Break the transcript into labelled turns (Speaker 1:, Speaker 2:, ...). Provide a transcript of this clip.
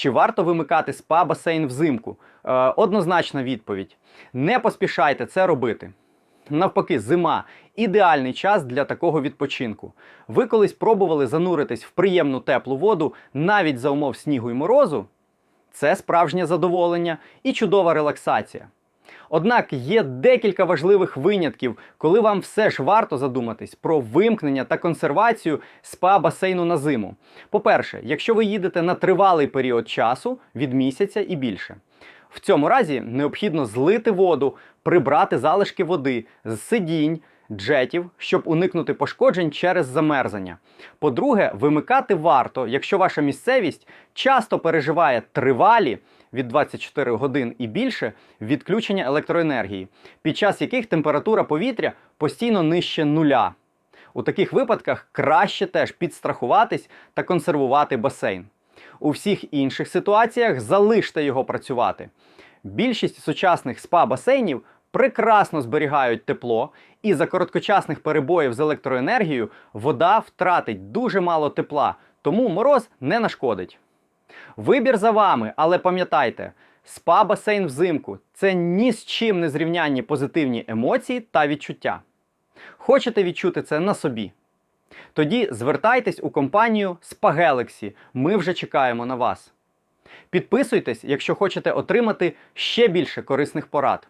Speaker 1: Чи варто вимикати спа-басейн взимку? Е, однозначна відповідь: не поспішайте це робити. Навпаки, зима ідеальний час для такого відпочинку. Ви колись пробували зануритись в приємну теплу воду навіть за умов снігу і морозу? Це справжнє задоволення і чудова релаксація. Однак є декілька важливих винятків, коли вам все ж варто задуматись про вимкнення та консервацію спа-басейну на зиму. По-перше, якщо ви їдете на тривалий період часу від місяця і більше. В цьому разі необхідно злити воду, прибрати залишки води з сидінь, джетів, щоб уникнути пошкоджень через замерзання. По-друге, вимикати варто, якщо ваша місцевість часто переживає тривалі від 24 годин і більше відключення електроенергії, під час яких температура повітря постійно нижче нуля. У таких випадках краще теж підстрахуватись та консервувати басейн. У всіх інших ситуаціях залиште його працювати. Більшість сучасних спа-басейнів прекрасно зберігають тепло, і за короткочасних перебоїв з електроенергією вода втратить дуже мало тепла, тому мороз не нашкодить. Вибір за вами, але пам'ятайте, спа-басейн взимку це ні з чим не зрівнянні позитивні емоції та відчуття. Хочете відчути це на собі? Тоді звертайтесь у компанію Spagalaxy. Ми вже чекаємо на вас. Підписуйтесь, якщо хочете отримати ще більше корисних порад.